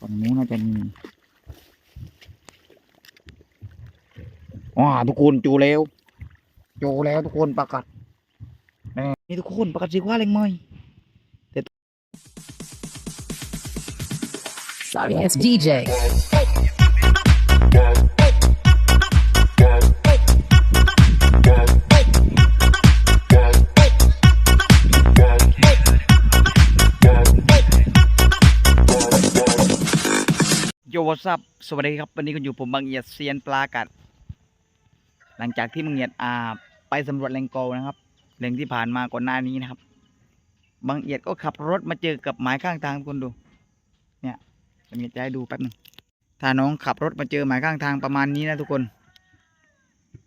ฝั่งนู้นน่าจะมีว้าทุกคนจูแล้วจูแล้วทุกคนประกาศนี่ทุกคนประกาศสีว่าเล็งไหม Sorry, it's DJ. วซับสวัสดีครับ วันนี้คุณอยู่ผมบางเอียดเซียนปลากัด หลังจากที่บางเอียดอ่าไปสำรวจแหล่งโกนะครับแหล่งที่ผ่านมาก่อนหน้านี้นะครับบางเอียดก็ขับรถมาเจอกับหมายข้างทางทุกคนดู เนี่ยบางเอียดจะให้ดูแป๊บหนึงถ้าน้องขับรถมาเจอหมายข้างทางประมาณนี้นะทุกคน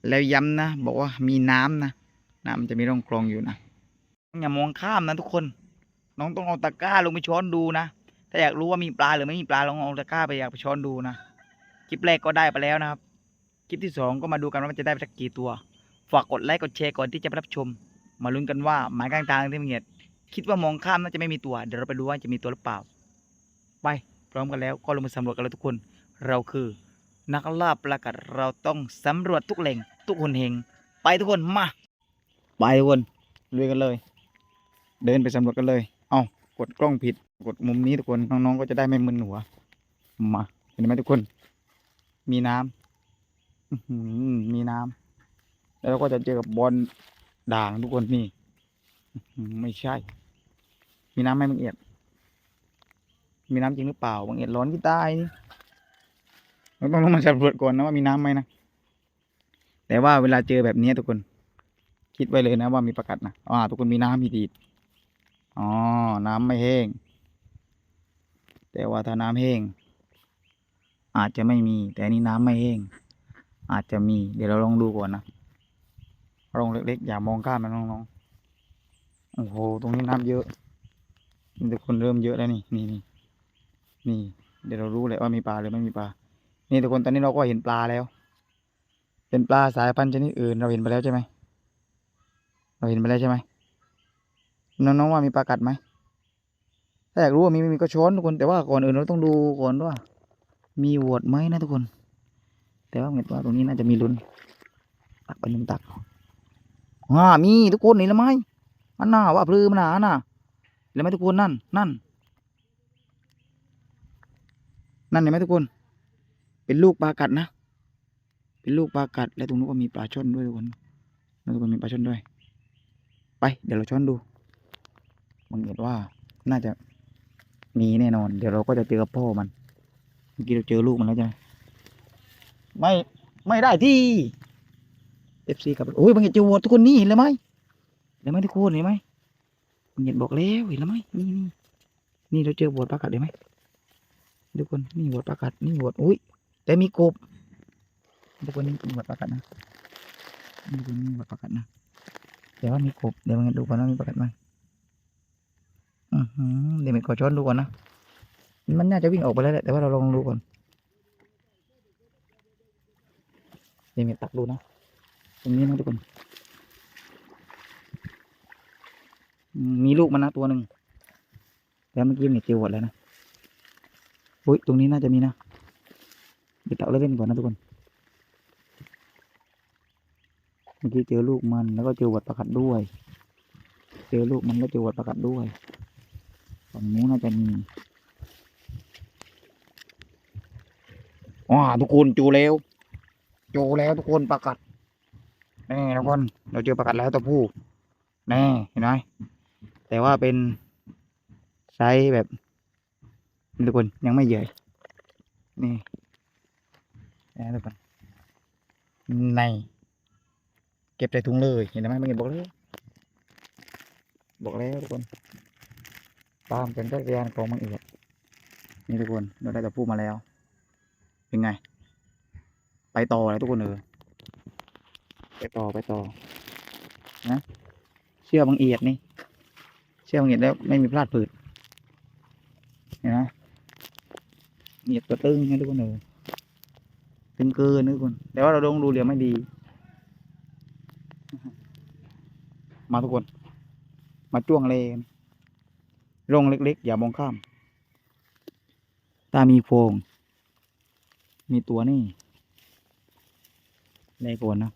แล้วย้ำนะบอกว่ามีน้ำนะน้ำมันจะมีร่องคลองอยู่นะอย่ามองข้ามนะทุกคน น้องต้องเอาตะกร้าลงไปช้อนดูนะ ถ้าอยากรู้ว่ามีปลาหรือไม่มีปลาลองเอาตะกร้าไปอยากไปช้อนดูนะคลิปแรกก็ได้ไปแล้วนะครับคลิปที่สองก็มาดูกันว่ามันจะได้ไปสักกี่ตัว ฝากกดไลค์กดแชร์ก่อนที่จะรับชม มาลุ้นกันว่าหมายกลางทางที่มึงเห็นคิดว่ามองข้ามน่าจะไม่มีตัว เดี๋ยวเราไปดูว่าจะมีตัวหรือเปล่า ไปพร้อมกันแล้วก็ลงมาสำรวจกันเลยทุกคน เราคือ นักล่าปลากัดเราต้องสำรวจทุกแหล่งทุกคนเฮงไปทุกคนมาไปทุกคนลุยกันเลย เดินไปสำรวจกันเลย เอา กดกล้องผิด กดมุมนี้ทุกคนน้องๆก็จะได้ไม่มึนหัว มาเห็นไหมทุกคน มีน้ำมีน้ำแล้วเราก็จะเจอกับบอลด่างทุกคนนี่ไม่ใช่ มีน้ำไหมบางเอียด มีน้ำจริงหรือเปล่าบางเอียดร้อนที่ใต้นี่เราต้องลงมาสำรวจก่อนนะว่ามีน้ำไหมนะ แต่ว่าเวลาเจอแบบนี้ทุกคน คิดไว้เลยนะว่ามีประกัดนะอ่า ทุกคนมีน้ำมีดีด อ๋อ น้ำไม่แห้ง แต่ว่าถ้าน้ำแห้ง อาจจะไม่มี แต่นี้น้ำไม่แห้ง อาจจะมี เดี๋ยวเราลองดูก่อนนะลองเล็กๆ อย่ามองข้ามนะน้องๆ โอ้โห ตรงนี้น้ำเยอะนี่ทุกคนเริ่มเยอะแล้วนี่ นี่นี่นี่ เดี๋ยวเรารู้แหละว่ามีปลาหรือไม่มีปลา นี่ทุกคนตอนนี้เราก็เห็นปลาแล้ว เป็นปลาสายพันธุ์ชนิดอื่น เราเห็นไปแล้วใช่ไหม เราเห็นไปแล้วใช่ไหม น้องๆว่ามีปลากัดไหมถ้าอยากรู้ว่ามีไม่มีก็ช้อนทุกคน แต่ว่าก่อนอื่นเราต้องดูก่อนว่า มีโหวดไหมนะทุกคน แต่ว่าเห็นว่าตรงนี้น่าจะมีลุ้นตักไปหนึ่งตักอ่ามีทุกคนนี่ละไหมอันน่าว่าพลือมันหนาน่ะเห็นไหมทุกคนนั่นนั่นนั่นเห็นไหมทุกคน เป็นลูกปลากัดนะ เป็นลูกปลากัด และตรงนู้นก็มีปลาช่อนด้วยทุกคนแล้วทุกคนมีปลาช่อนด้วย ไป เดี๋ยวเราช้อนดู บังเอิญว่าน่าจะมีแน่นอน เดี๋ยวเราก็จะเจอพ่อมัน เมื่อกี้เราเจอลูกมันแล้วใช่ไหมไม่ไม่ได้ที่เอฟซีกับโอ้ยบังเอิญเจอวัวทุกคนนี่เห็นเลยไหมเห็นไหมทุกคนเห็นไหมบังเอิญบอกแล้วเห็นแล้วไหมนี่นี่นี่เราเจอวัวปลากัดเห็นไหมทุกคนนี่วัวปลากัดนี่วัวอุ้ยแต่มีกบทุกคนนี่มีวัวปลากัดนะนี่ทุกคนนี่วัวปลากัดนะแต่ว่ามีกบเดี๋ยวบังเอิญดูก่อนว่ามีปลากัดไหม เดี๋ยวมันขอช้อนดูก่อนนะ มันน่าจะวิ่งออกไปแล้วแหละ แต่ว่าเราลองดูก่อน เดี๋ยวมันตักดูนะ ตรงนี้นะทุกคน มีลูกมันนะตัวหนึ่งแล้วเมื่อกี้มันเจอหมดแล้วนะอุ้ย ตรงนี้น่าจะมีนะเดี๋ยวตักเล่นก่อนนะทุกคน เมื่อกี้เจอลูกมันแล้วก็เจอหวัดประกัดด้วย เจอลูกมันแล้วเจอหวัดประกัดด้วย ฝั่งนู้นน่าจะมีว้าทุกคนจูแล้วจูแล้วทุกคนประกัดแน่ทุกคนเราเจอประกัดแล้วตัวผู้แน่เห็นไหมแต่ว่าเป็นไซส์แบบทุกคนยังไม่ใหญ่นี่นี่ทุกคนในเก็บใส่ถุงเลยเห็นไหมไม่เห็นบอกแล้วบอกแล้วทุกคน ตามเป็นจักรยานของมันอีกอะนี่ทุกคนเราได้ตัวผู้มาแล้ว เป็นไง ไปต่อแล้วทุกคนเออไปต่อไปต่อนะเชื่อบางเอียดนี่ เชื่อบางเอียดแล้วไม่มีพลาดผืดเห็นไหมเอียดตัวตึงนะทุกคนเออตึงเกินนะทุกคนแต่ว่าเราต้องดูเหลี่ยมไม่ดี มาทุกคน มาจ้วงเลย ร่องเล็ก ๆ อย่ามองข้ามตามีโพรงมีตัวนี่ไล่ก่อนนะ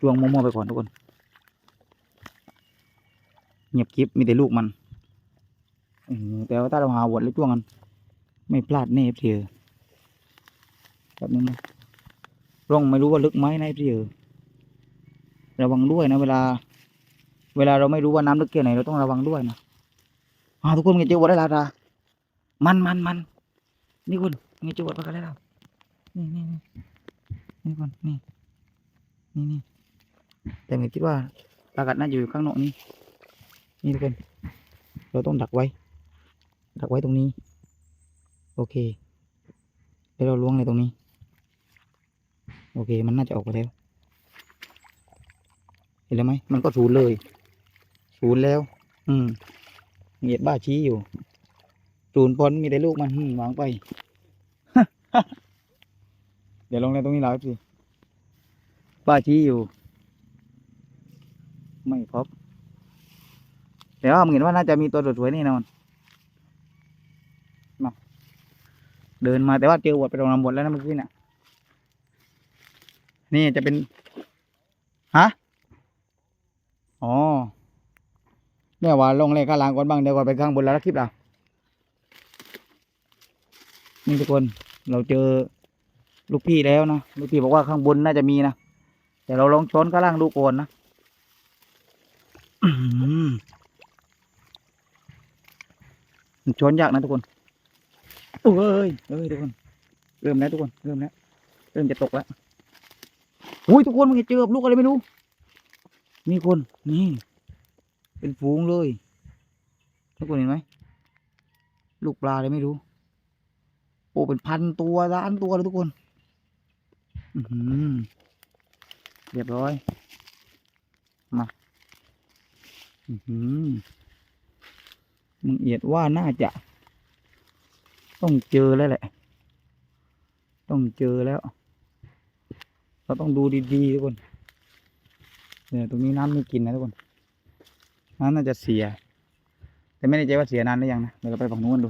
จวงมั่วๆไปก่อนทุกคน เงียบกิบมีแต่ลูกมันแต่ว่าถ้าเราหาวัดแล้วจ้วงกัน ไม่พลาดแน่เพียแบบนี้นะร่องไม่รู้ว่าลึกไหมนะเพียระวังด้วยนะ เวลา เวลาเราไม่รู้ว่าน้ำลึกแค่ไหนเราต้องระวังด้วยนะ อ่าทุกคนเงี้ยเจอวัดได้แล้วจ้ะมันมันมันนี่คุณเงี้ยเจอวัดไปกันได้แล้วนี่นี่นี่นี่คุณนี่นี่นี่แต่เงี้ยคิดว่าปลากัดน่าจะอยู่ข้างนอกนี้นี่ทุกคนเราต้องดักไว้ ดักไว้ตรงนี้ โอเคแล้วเราล้วงในตรงนี้ โอเค มันน่าจะออกไปแล้วเห็นแล้วไหมมันก็ศูนย์เลยศูนย์แล้ว อืม เหยียดบ้าชี้อยู่ศูนย์พลมีแต่ลูกมันอืมวางไป เดี๋ยวลงในตรงนี้แล้วสิบ้าชี้อยู่ ไม่พบแต่ว่ามเห็นว่าน่าจะมีตัวสวยๆแน่นอนมาเดินมาแต่ว่าเจอวดไปตรงลำบดแล้วนะเมื่อกี้น่ะ นี่จะเป็น ฮะ อ๋อ เนี่ยว่าลงเลยข้างล่างก่อนบ้างเดี๋ยวก่อนไปข้างบนแล้วนะคลิปเรานี่ทุกคนเราเจอลูกพี่แล้วนะลูกพี่บอกว่าข้างบนน่าจะมีนะแต่เราลองช้อนข้างล่างดูก่อนนะช้อนยากนะทุกคนโอ้ยเอ้ยทุกคน เริ่มแล้วทุกคนเริ่มแล้วเริ่มจะตกแล้วอุ้ยทุกคนมันเจอลูกอะไรไม่รู้นี่คนนี่ เป็นฝูงเลยทุกคนเห็นไหมลูกปลาอะไรไม่รู้ โอ้เป็นพันตัวล้านตัวเลยทุกคนอือเรียบร้อย มาอือมึงเอียดว่าน่าจะ ต้องเจอแล้วแหละ ต้องเจอแล้ว เราต้องดูดีๆทุกคนเนี่ยตรงนี้น้ำไม่กินนะทุกคน น้ำน่าจะเสีย แต่ไม่แน่ใจว่าเสียนานหรือยังนะเดี๋ยวเราไปฝั่งนู้นดู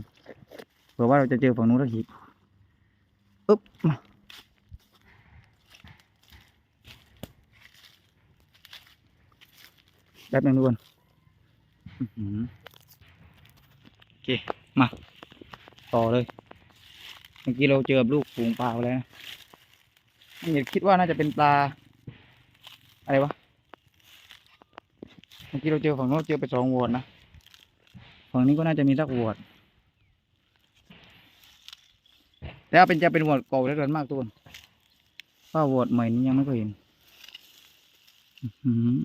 เผื่อว่าเราจะเจอฝั่งนู้นแล้วอีกอึ๊บมาแป๊บนึงทุกคนเออโอเค มา ต่อเลย เมื่อกี้เราเจอลูกฝูงปลาไปแล้วนะเห็นคิดว่าน่าจะเป็นปลา อะไรวะ เมื่อกี้เราเจอฝั่งโน้นเจอไปสองโหวดนะ ฝั่งนี้ก็น่าจะมีสักโหวดแต่ว่าเป็นจะเป็นโหวดเก่าแล้วกันมากทุกคนว่าโหวดใหม่นี้ยังไม่เคยเห็นอื้อหือ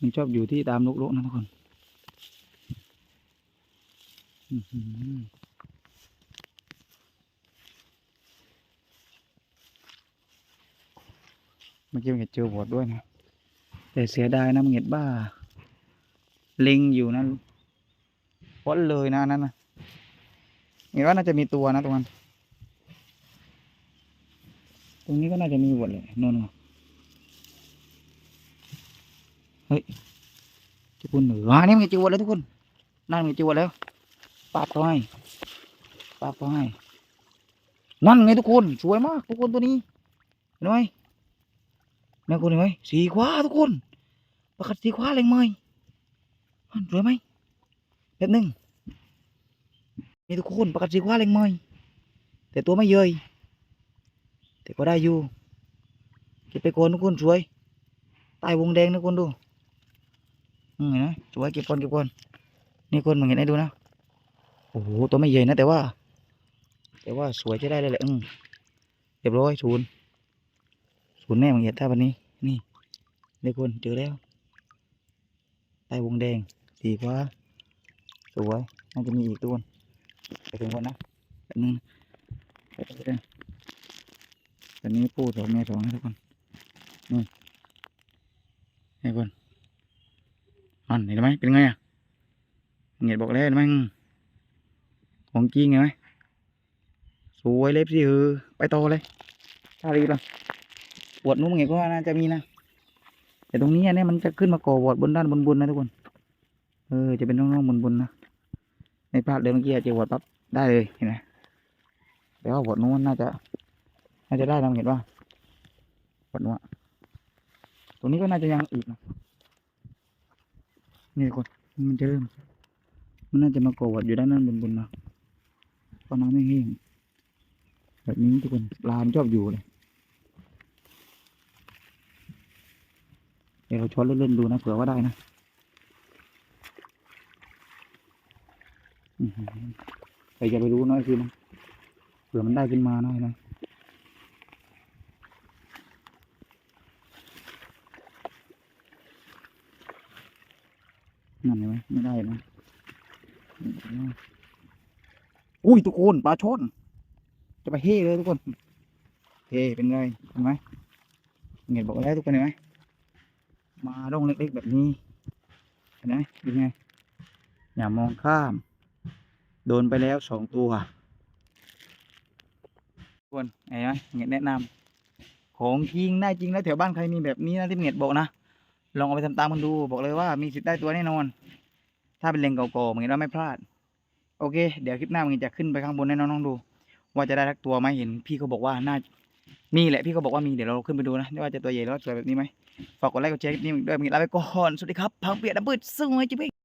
มันชอบอยู่ที่ตามลูกๆนะทุกคนเมื่อกี้มันเจอหัวดด้วยนะ แต่เสียดายนะมันเห็ดบ้า เล็งอยู่นะวัดเลยนะอันนั้นนะเห็นว่าน่าจะมีตัวนะตรงนั้น ตรงนี้ก็น่าจะมีหัวดเลยนนเฮ้ยทุกคนเหนือนี่มันเจอหัวดแล้วทุกคนนั่นมันจอหัวดแล้วปาบเขาให้ปาบเขาให้นั่นไงทุกคนสวยมากทุกคนตัวนี้เห็นไหม นี่คุณเห็นไหมสีขวาทุกคนประกัดสีขวาแรงไหมมันสวยไหมแป๊บหนึงนี่ทุกคนประกัดสีขวาแรงไหมแต่ตัวไม่เยยแต่ก็ได้อยู่เก็บไปก่อนทุกคนสวยใต้วงแดงนะคนดูอืมเห็นไหมสวยเก็บก่อนเก็บก่อนนี่คนมึงเห็นไหมดูนะโอ้โหตัวไม่ใหญ่นะแต่ว่า แต่ว่าสวยจะได้เลยแหละอืมเรียบร้อยศูนย์ ศูนย์แน่มึงเห็นถ้าวันนี้ นี่นี่คนเจอแล้วใต้วงแดงสีฟ้าสวยน่าจะมีอีกตัวไปถึงคนนะแป๊บนึงตอนนี้ปูสองแม่สองนะทุกคนนี่นี่คนอันเห็นไหมเป็นไงอะเงียบอกแล้วเห็นไหมของจริงไงไหมสวยเล็บสิเออไปต่อเลยถ้ารีบละป วดนู้นไงก็น่าจะมีนะแต่ตรงนี้เนี่ยมันจะขึ้นมาก่อบวดบนด้านบนบนนะทุกคน เออจะเป็นร่องๆบนบนนะในพลาดเดินเมื่อกี้อะเจอวดปั๊บได้เลยเห็นไหมแต่ว่าบทนู้นน่าจะ น่าจะได้นะเห็นว่าบทนู้นตรงนี้ก็น่าจะยังอีกนะนี่ทุกคนมันจะเริ่มมันน่าจะมาโกวดอยู่ด้านนั้นบนบนนะเพราะน้ำไม่แห้งแบบนี้ทุกคนปลามันชอบอยู่เลย ดี๋ยวเราช้อนเล่นๆดูนะเผื่อว่าได้นะใครจะไปรู้นะคือนะเผื่อมันได้ขึ้นมาได้นะนั่นเห็นไหมไม่ได้นะอุ้ยทุกคนปลาช่อนจะไปเฮ่เลยทุกคนเฮ่เป็นไงเห็นไหมเงียบอกแล้วทุกคนเห็นไหม มาร่องเล็กๆแบบนี้เห็นไหมเป็นไงอย่ามองข้าม โดนไปแล้วสองตัวคนเห็นไหมเงียแนะนำของจริงได้จริงแล้วแถวบ้านใครมีแบบนี้นะที่เงียบอกนะลองเอาไปทำตามกันดู บอกเลยว่ามีสิทธิ์ได้ตัวแน่นอน ถ้าเป็นเลงเก่าๆเงียว่าไม่พลาด โอเค เดี๋ยวคลิปหน้าเงียจะขึ้นไปข้างบนให้น้องๆดู ว่าจะได้ทักตัวไหมเห็น พี่เขาบอกว่าน่ามีแหละพี่เขาบอกว่ามีเดี๋ยวเราขึ้นไปดูนะว่าจะตัวใหญ่แล้วสวยแบบนี้ไหม ฝากกดไลค์กดแชร์คลิปนี้ด้วยมีลาไปก่อน สวัสดีครับ พังเปียกดับเบิลสวยจิ๊บ